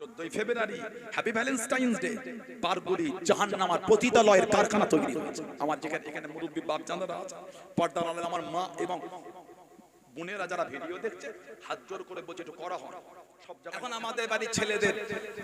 চোদ্দই ফেব্রুয়ারি happy Valentine's day পার করি জাহান নামার পতিতালয়ের কারখানা তৈরি হয়েছে আমার যেখানে এখানে মুরব্বী বাপ চাঁদারা আছে পর্দার আড়ালে আমার মা এবং বোনেরা যারা ভিডিও দেখছে হাত জোর করে বলছে একটু করা হয় এখন আমাদের বাড়ির ছেলেদের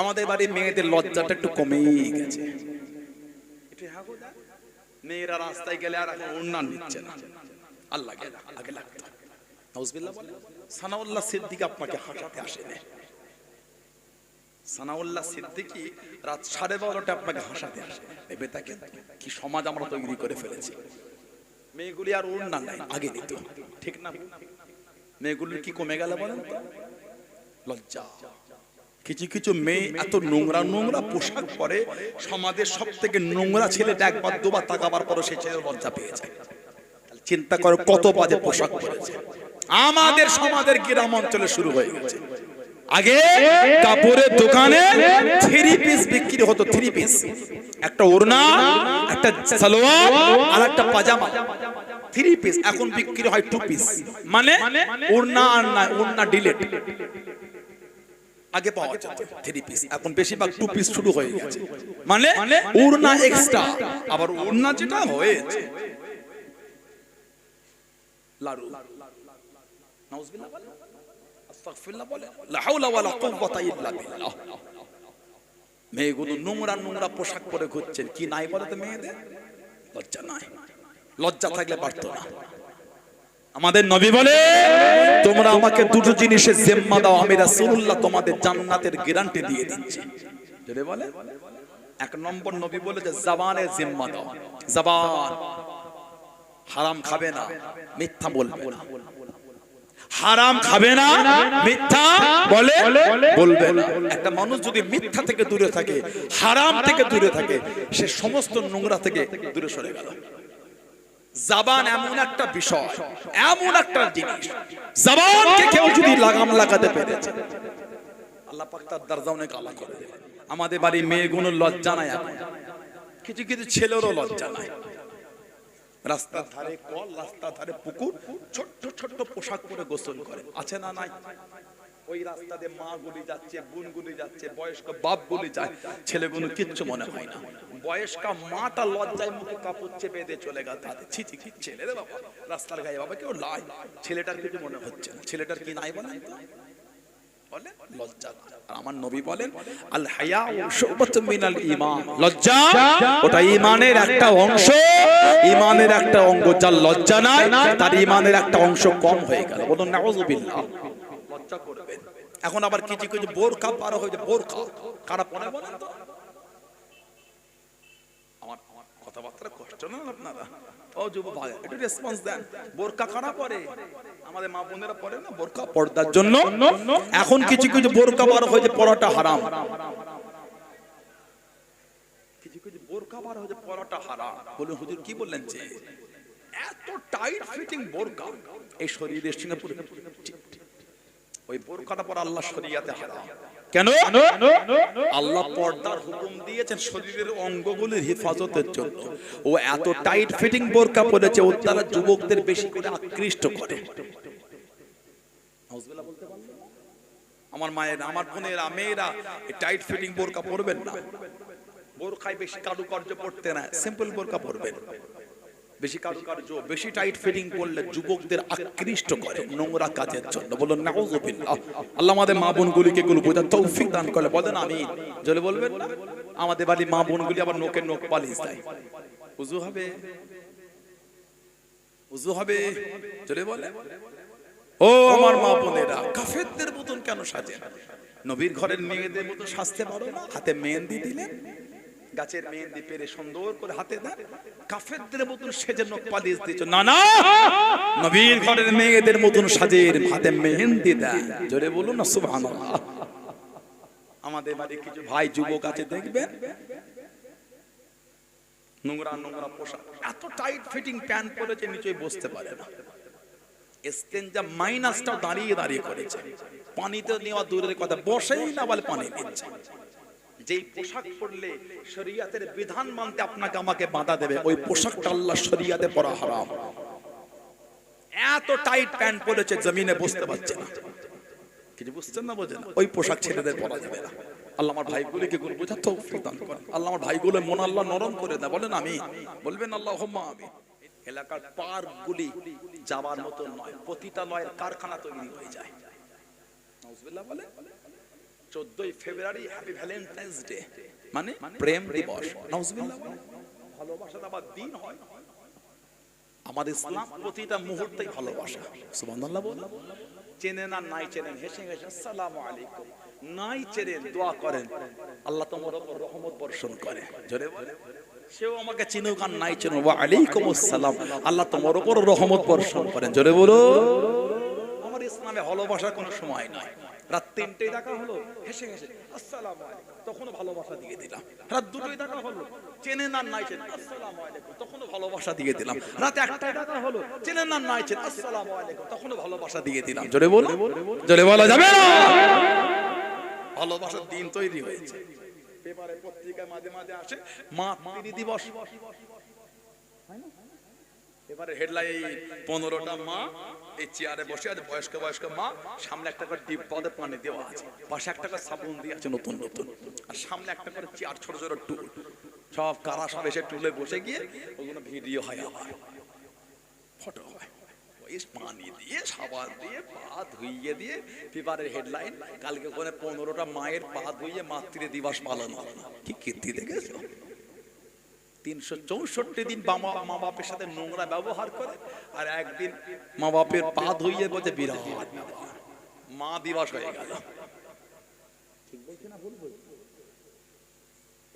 আমাদের বাড়ির মেয়েদের লজ্জাটা একটু কমেই গেছে হ্যাঁ। মেয়েরা রাস্তায় গেলে আর এখন উন্নয়ন নিচ্ছে না আল্লাহ আগে লাগতো নাউজবিল্লাহ বলে সানাউল্লাহ সিদ্দিক আপনাকে হাঁটাতে আসেনি সানাউল্লাহ সিদ্দিকি রাত সাড়ে বারোটা আপনাকে হাসাতে আসে। ভেবে থাকেন কি সমাজ আমরা তৈরি করে ফেলেছি। মেয়েগুলি আর ওর না নাই, আগে দিত। ঠিক না? মেয়েগুলির কি কমে গেল বলেন লজ্জা। কিছু কিছু মেয়ে এত নোংরা নোংরা পোশাক পরে সমাজের সব থেকে নোংরা ছেলেটা একবার দুবার তাকাবার পরও সে ছেলে লজ্জা পেয়ে যায় চিন্তা করো কত বাজে পোশাক পরেছে। আমাদের সমাজের গ্রাম অঞ্চলে শুরু হয়ে গেছে। আগে কাপড়ের দোকানে থ্রি পিস বিক্রি হতো থ্রি পিস একটা ওড়না, একটা সালোয়ার, আর একটা পাজামা। থ্রি পিস এখন বিক্রি হয় টু পিস মানে ওড়না আর না, ওড়না ডিলেট আগে পাওয়া যেত থ্রি পিস এখন বেশিরভাগ টু পিস শুরু হয়ে গেছে। মানে ওড়না এক্সট্রা আবার ওড়না যেটা হয়েছে লাড়ু নাউজুবিল্লাহ বলে? মেয়েগুলো নোংরা নোংরা পোশাক পরে ঘুরছেন কি নাই বলে তো মেয়েদের? লজ্জা নাই। লজ্জা থাকলে পারতো না। আমাদের নবী বলে, তোমরা আমাকে দুটো জিনিসের জিম্মা দাও, আমি রাসূলুল্লাহ তোমাদের জান্নাতের গ্যারান্টি দিয়ে দিচ্ছি। যদি বলে। এক নম্বর নবী বলে যে, জবানের জিম্মা দাও। জবান। হারাম খাবে না। মিথ্যা বলবে না। হারাম খাবে না মিথ্যা বলে বলবে না। একটা মানুষ যদি মিথ্যা থেকে দূরে থাকে হারাম থেকে দূরে থাকে সে সমস্ত নোংরা থেকে দূরে সরে গেল। জাবান এমন একটা বিষয় এমন একটা জিনিস জাবানকে কেউ যদি লাগাম লাগাতে পেরেছে আল্লাহ পাক তার দরজা অনেক আলা করে। আমাদের বাড়ির মেয়েগুলোর লজ্জা নাই এখন। কিছু কিছু ছেলেরও লজ্জা নাই। রাস্তার ধারে কল, রাস্তার ধারে পুকুর, ছোট্ট ছোট্ট পোশাক পরে গোসল করে। আছে না নাই? ওই রাস্তা দিয়ে মা গুলি যাচ্ছে, বোন গুলি যাচ্ছে, বয়স্ক বাপ গুলি যায়, ছেলেগুলো কিচ্ছু মনে হয় না। বয়স্কা মাটা লজ্জায় মুখে কাপড় চেপে দিয়ে চলে গেল তাতে। ছি ছি ছেলে রে বাবা, রাস্তার গায়ে বাবা কেউ লাই ছেলেটার কিছু মনে হচ্ছে না। ছেলেটার কি নাই বলে বলে লজ্জা আমার নবী বলেন আল হায়া শুবাতুম মিনাল ঈমান। লজ্জা? ওটা ঈমানের একটা অংশ। ঈমানের একটা অঙ্গ যার লজ্জা নাই তার ঈমানের একটা অংশ কম হয়ে গেল। বলুন নাউযুবিল্লাহ লজ্জা করবেন। এখন আবার কিছু কিছু বোরকা পার হয়ে বোরকা কারা পরে বলেন তো আমার আমার কথাবার্তা কষ্ট না আপনারা? ও যুব ভাই, একটু রেসপন্স দেন। বোরকা কারা পরে? আমাদের মা বোনেরা পরে না বোরকা পর্দার জন্য? এখন কিছু কিছু বোরকা বার হয়েছে পড়াটা হারাম। কিছু কিছু বোরকা বার হয়েছে পড়াটা হারাম। বলুন, হুজুর কি বললেন যে, এত টাইট ফিটিং বোরকা এই শরীরের ওই বোরকাটা পর আল্লাহ শরিয়াতে হারাম। কেন? আল্লাহ পর্দার হুকুম দিয়েছেন শরীরের অঙ্গগুলির হেফাজতের জন্য। ও এত টাইট ফিটিং বোরকা পরেছে ও তারা যুবকদের বেশি করে আকৃষ্ট করে? আমার মায়ের আমার বোনেরা মেয়েরা টাইট ফিটিং বোরকা পরবেন না। বোরকায় বেশি কারুকার্য পড়তে না সিম্পল বোরকা পরবেন। বেশি কারুকার্য বেশি টাইট ফিটিং করলে যুবকদের আকৃষ্ট করে নোংরা কাজের জন্য। বলুন আল্লাহ আমাদের মা বোনগুলিকে গুলো বোঝার তৌফিক দান করে বলেন আমি জলে বলবেন না? আমাদের বাড়ি মা বোনগুলি আবার নোকে নোক পালিশ দেয়। উজু হবে? উজু হবে? জলে বলে ও আমার মা বোনেরা, কাফেরদের মতন কেন সাজে নবীর ঘরের মেয়েদের মতো সাজতে পারো না? হাতে মেহেন্দি দিলেন? গাছের মেহেন্দি পেরে সুন্দর করে হাতে দেন কাফেরদের মতন সেজে নখ পালিশ দিচ্ছ না না। নবীর ঘরের মেয়েদের মতন সাজের হাতে মেহেন্দি দেন জোরে বলুন না, সুবহানাল্লাহ। আমাদের বাড়ি কিছু ভাই যুবক আছে, দেখবেন? নোংরা নোংরা পোশাক। এত টাইট ফিটিং প্যান্ট পরেছে, নিচে বসতে পারে না। এস্তেঞ্জা মাইনাসটাও দাঁড়িয়ে দাঁড়িয়ে করেছে। পানিতে নেওয়া দূরের কথা, বসেই না বলে পানি দিচ্ছে। যেই পোশাক পরলে শরিয়াতের বিধান মানতে আপনাকে আমাকে বাধা দেবে, ওই পোশাকটা আল্লাহ শরিয়াতে পরা হারাম। এত টাইট প্যান্ট পরেছে, জমিনে বসতে পারছে না। কিছু বুঝছেন না বোঝেন? ওই পোশাক ছেলেদের পরা যাবে না। আল্লাহ আমার ভাইগুলিকে গুলো বোঝার করেন। আল্লাহ আমার ভাইগুলো মন আল্লাহ নরম করে দেয়। বলেন আমি। বলবেন আল্লাহ আমি এলাকার পার্কগুলি যাবার মতো নয়, প্রতিটা লয়ের কারখানা তৈরি হয়ে যায়। বলে চোদ্দই ফেব্রুয়ারি হ্যাপি ভ্যালেন্টাইন্স ডে মানে প্রেম দিবস। ভালোবাসার আবার দিন হয়। আমাদের ইসলাম প্রতিটা মুহূর্তে ভালোবাসা। সুবহানাল্লাহ বল চেনেন আর নাই চেনেন, হেসে হেসে, আসসালামু আলাইকুম। নাই চেনেন, দোয়া করেন। আল্লাহ তোমার উপর রহমত বর্ষণ করে। জোরে বলে সেও আমাকে চিনুক আর নাই ওয়া আলাইকুম আসসালাম। আল্লাহ তোমার উপর রহমত বর্ষণ করেন। জোরে বলো আমার ইসলামে ভালোবাসার কোনো সময় নাই। রাত তিনটেই দেখা হলো হেসে হেসে আসসালামু আলাইকুম। তখনও ভালোবাসা দিয়ে দিলাম। রাত দুটোই দেখা হলো চেনেন আর নাই চেনেন আসসালামু আলাইকুম। তখনও ভালোবাসা দিয়ে দিলাম। রাত একটাই দেখা হলো চেনেন আর নাই চেনেন আসসালামু আলাইকুম। তখনও ভালোবাসা দিয়ে দিলাম। জোরে বলো জোরে বলা যাবে না? ভালোবাসার দিন তৈরি হয়েছে। পেপারে পত্রিকায় মাঝে মাঝে আসে মা মাতৃ দিবস। এবারে হেডলাইন পনেরোটা মা, এই চেয়ারে বসে আছে, বয়স্ক বয়স্ক মা, সামনে একটা করে ডিপ পদে পানি দেওয়া আছে, পাশে একটা করে সাবুন দিয়ে আছে, নতুন নতুন। আর সামনে একটা করে চেয়ার ছোট ছোট টুল সব কারা সব এসে টুলে বসে গিয়ে ওগুলো ভিডিও হয় আবার। ফটো হয়। পানি দিয়ে, সাবান দিয়ে, পা ধুইয়ে দিয়ে পেপারের হেডলাইন কালকে ওখানে পনেরোটা মায়ের পা ধুইয়ে মাতৃ দিবস পালন হলো কি কীর্তি দেখেছ? তিনশো চৌষট্টি দিন বাবা মা বাপের সাথে নোংরা ব্যবহার করে আর একদিন মা বাপের পা ধুইয়ে বলছে বিরাট মা দিবস হয়ে গেল। ঠিক বলছি না ভুল বলছি?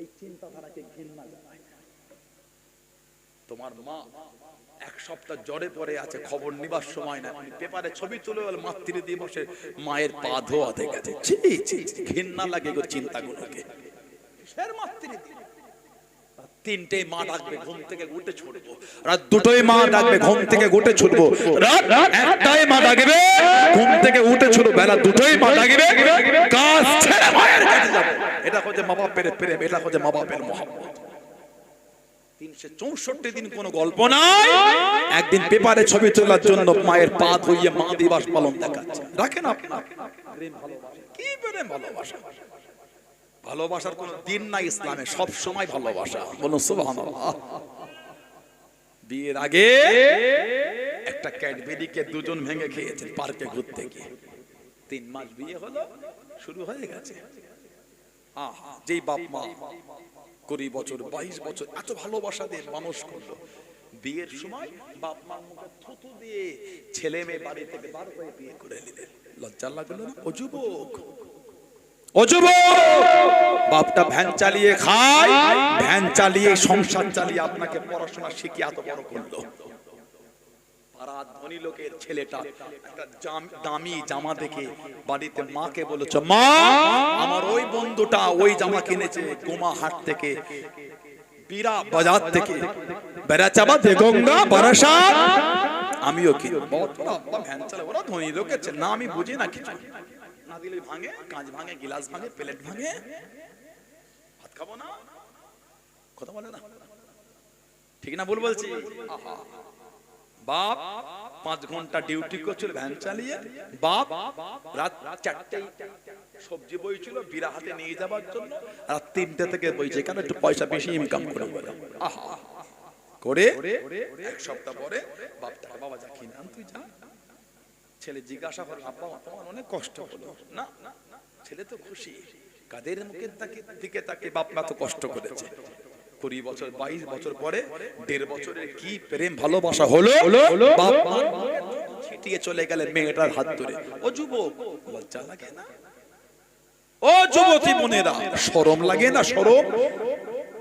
এই চিন্তাধারাকে ঘৃণা জানায়। তোমার মা এক সপ্তাহ জ্বরে পড়ে আছে খবর নিবার সময় না পেপারে ছবি তুলে গেল মাতৃ দিবসে মায়ের পা ধোয়াতে গেছে। ঘৃণা লাগে গো চিন্তাগুলোকে। মাতৃ দিবস তিনটে মা ডাকবে ঘুম থেকে উঠে ছুটবো। রাত দুটোই মা ডাকবে ঘুম থেকে উঠে ছুটবো। রাত একটাই মা ডাকবে ঘুম থেকে উঠে ছুটবো। বেলা দুটোই মা ডাকবে কাজ ছেড়ে মায়ের কাছে যাব। এটা হচ্ছে মা বাপের প্রেম এটা হচ্ছে মা বাপের মহব্বত। তিনশো চৌষট্টি দিন কোনো গল্প নাই। একদিন পেপারে ছবি তোলার জন্য মায়ের পা ধুইয়ে মা দিবস পালন দেখাচ্ছে। রাখেন আপনি। প্রেম ভালোবাসা। কি প্রেম ভালোবাসা? ভালোবাসার কোন দিন নাই ইসলামে সব সময় ভালোবাসা। বলুন, সুবহানাল্লাহ। বিয়ের আগে একটা ক্যাডবেরিকে দুজন ভেঙে খেয়েছেন পার্কে ঘুরতে গিয়ে। তিন মাস বিয়ে হলো, শুরু হয়ে গেছে। যেই বাপ মা কুড়ি বছর, বাইশ বছর, এত ভালোবাসা দিয়ে মানুষ করল। বিয়ের সময় বাপ মার মুখে থুতু দিয়ে ছেলে মেয়ে বাড়ি থেকে বার হয়ে বিয়ে করে নিলেন। লজ্জা লাগল না? ও যুবক বাপটা ভ্যান চালিয়ে খায়, ভ্যান চালিয়ে সংসার চালিয়ে আপনাকে পড়াশোনা শিখিয়ে এত বড় করল। বীরা বাজার থেকে। বেড়াচাবা দেগঙ্গা বারাসাত। আমিও ধনী লোকের না, আমি বুঝি না কিছু। না দিলে ভাঙে, কাঁচ ভাঙে, গিলাস ভাঙে, প্লেট ভাঙে। ভাত খাব না? কথা বলে না? ঠিক না ভুল বলছি? বাপ পাঁচ ঘণ্টা ডিউটি করছিল, ভ্যান চালিয়ে। বাপ রাত চারটে সবজি বইছিল, বিরা হাতে নিয়ে যাবার জন্য। রাত তিনটে থেকে বইছে, কেন একটু পয়সা বেশি ইনকাম করে? বলে করে, এক সপ্তাহ পরে বাপ তার বাবা যা কিনে তুই যা। ছেলে জিজ্ঞাসা করে আব্বা তোমার অনেক কষ্ট হলো। না ছেলে তো খুশি। কাদের মুখের তাকে দিকে তাকে বাপ মা তো কষ্ট করেছে। কুড়ি বছর বাইশ বছর পরে দেড় বছরের কি প্রেম ভালোবাসা হলো? বাপ মা ছিটিয়ে চলে গেলে মেয়েটার হাত ধরে। ও যুবক লজ্জা লাগে না? ও যুবতী বোনেরা শরম লাগে না শরম?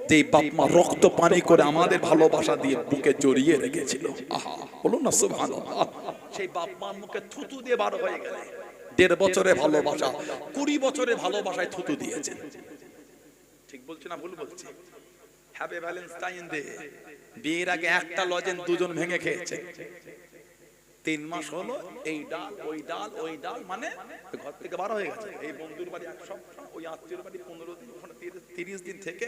যে বাপ মা রক্ত পানি করে আমাদের ভালোবাসা দিয়ে বুকে জড়িয়ে রেখেছিল। আহা বলুন না, সুবহানাল্লাহ। সেই বাপ মার মুখে থুতু দিয়ে বার হয়ে গেলে। দেড় বছরে ভালোবাসা, কুড়ি বছরে ভালোবাসায় থুতু দিয়েছেন। ঠিক বলছি না, ভুল বলছি? হ্যাপি ভ্যালেন্টাইন ডে বিয়ের আগে একটা লজেন দুজন ভেঙে খেয়েছে। তিন মাস হলো, এই ডাল, ওই ডাল ওই ডাল মানে ঘর থেকে বার হয়ে গেছে। এই বন্ধুর বাড়ি এক সপ্তাহ ওই আত্মীয় বাড়ি পনেরো দিন, ওখানে তিরিশ দিন থেকে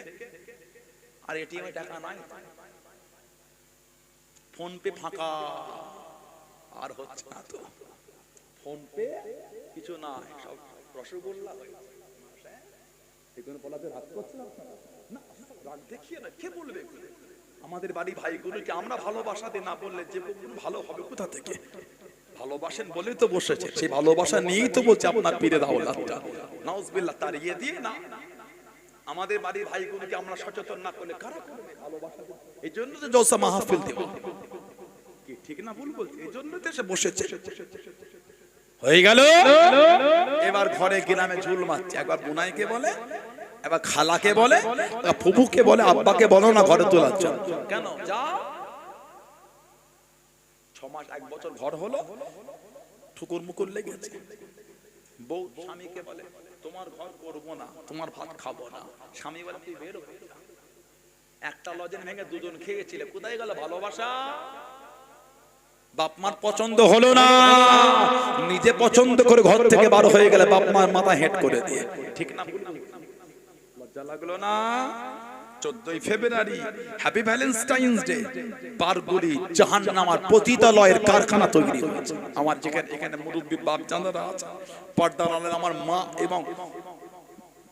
আর এটিএমে টাকা নাই। ফোন পে ফাঁকা। আর হচ্ছে না তো। ফোন পে কিছু না সব রসগোল্লা হয়েছে এগুলো বলাতে রাগ করছে না রাগ দেখিয়ে না কে বলবে? আমাদের বাড়ি ভাইগুলোকে আমরা ভালোবাসা দিয়ে না বললে যে ভালো হবে কোথা থেকে? ভালোবাসেন বলেই তো বসেছে সেই ভালোবাসা নিয়েই তো বলছে আপনার পীরে দাওলাতটা নাউজবিল্লাহ তার ইয়ে দিয়ে না। আমাদের বাড়ির ভাইগুলোকে আমরা সচেতন না করলে কারা করবে? ভালোবাসা এই জন্য তো জলসা মাহফিল দেব। কি, ঠিক না ভুল বলছি? এই জন্য তো সে বসেছে। হয়ে গেল? এবার ঘরে গ্রামে ঝুল মারছে। একবার বুনাইকে বলে এবার খালাকে বলে ফুফুকে বলে, আব্বাকে বলো না ঘরে তোলার জন্য কেন? যা। ছ মাস, এক বছর ঘর হলো। ঠুকুর মুকুর লেগেছে। বউ স্বামীকে বলে তোমার ঘর করব না, তোমার ভাত খাব না। স্বামী বলে, তুই বেরো একটা লজেন ভেঙে দুজন খেয়েছিলে কোথায় গেল ভালোবাসা? বাপ মার পছন্দ হলো না। নিজে পছন্দ করে ঘর থেকে বার হয়ে গেলে বাপ মার মাথা হেট করে দিয়ে। ঠিক না? লজ্জা লাগল না? চোদ্দই ফেব্রুয়ারি হ্যাপি ভ্যালেন্টাইন্স ডে পারগুলি জাহান নামার পতিতালয়ের কারখানা তৈরি হয়েছে। আমার যেখানে এখানে মুরব্বী বাপ জানারা আছে, পর্দার আমার মা এবং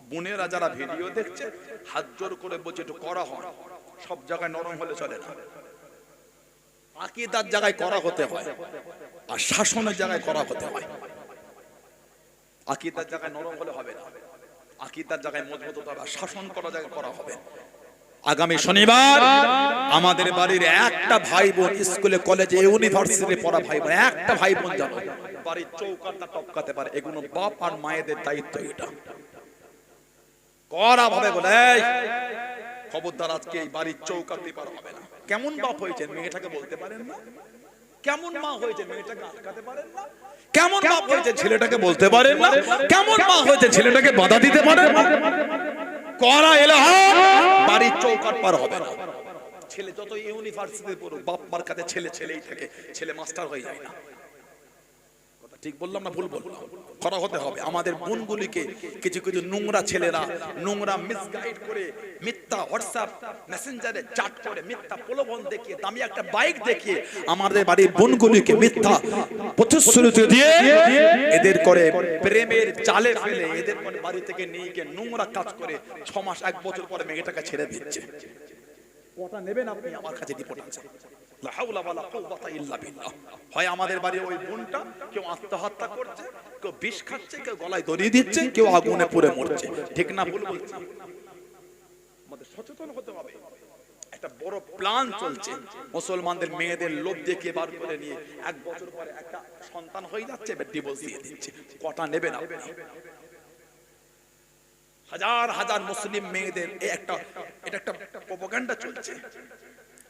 বোনেরা যারা ভিডিও দেখছে, হাত জোর করে বলছে, একটু করা হয়। সব জায়গায় নরম হলে চলে না। আকিদার জায়গায় করা হতে হয় আর শাসনের জায়গায় করা হতে হয়। আকিদার জায়গায় নরম হলে হবে না। আকিদার জায়গায় মজবুত হবে শাসন করা জায়গায় করা হবে আগামী শনিবার আমাদের বাড়ির একটা ভাই বোন স্কুলে, কলেজে ইউনিভার্সিটি পড়া ভাই বোন একটা ভাই বোন জানো বাড়ির চৌকাটা টপকাতে পারে, এগুলো বাপ আর মায়েদের দায়িত্ব এটা। করা ভাবে বলে খবরদার আজকে এই বাড়ির চৌকাতে পারা হবে না। কেমন বাপ হয়েছে মেয়েটাকে বলতে পারেন না? কেমন মা হয়েছে মেয়েটাকে আটকাতে পারেন না? কেমন বাপ হয়েছে ছেলেটাকে বলতে পারেন না? কেমন মা হয়েছে ছেলেটাকে বাধা দিতে পারেন না? করা এলে বাড়ির চৌকাট পার হবে না। ছেলে যত ইউনিভার্সিটি পড়ুক বাপ মার কাছে ছেলে ছেলেই থাকে ছেলে মাস্টার হয়ে যায় না। ঠিক বললাম না, ভুল বললাম করা হতে হবে। আমাদের বোনগুলিকে কিছু কিছু নোংরা ছেলেরা, নোংরা মিসগাইড করে মিথ্যা হোয়াটসঅ্যাপ মেসেঞ্জারে চাট করে, মিথ্যা প্রলোভন দেখিয়ে, দামি একটা বাইক দেখিয়ে আমাদের বাড়ির বোনগুলিকে মিথ্যা প্রতিশ্রুতি দিয়ে এদের করে প্রেমের জালে ফেলে, এদের করে বাড়ি থেকে নিয়ে গিয়ে নোংরা কাজ করে ছ মাস এক বছর পরে মেয়েটাকে ছেড়ে দিচ্ছে। কটা নেবেন আপনি আমার কাছে রিপোর্ট একটা বড় চলছে। মুসলমানদের মেয়েদের লোভ দেখিয়ে বার করে নিয়ে এক বছর পরে একটা সন্তান হয়ে যাচ্ছে দিয়ে দিচ্ছে। কটা নেবেন আপনি হাজার হাজার মুসলিম মেয়েদের একটা, এটা একটা প্রোপাগান্ডা চলছে।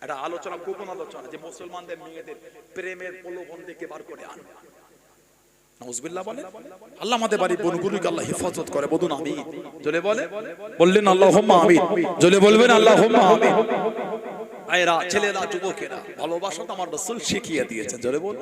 একটা আলোচনা, গোপন আলোচনা যে মুসলমানদের মেয়েদের প্রেমের প্রলোভন থেকে বার করে আন। বলুন ভালোবাসা তো আমার রসুল শিখিয়ে দিয়েছেন। জলে বলে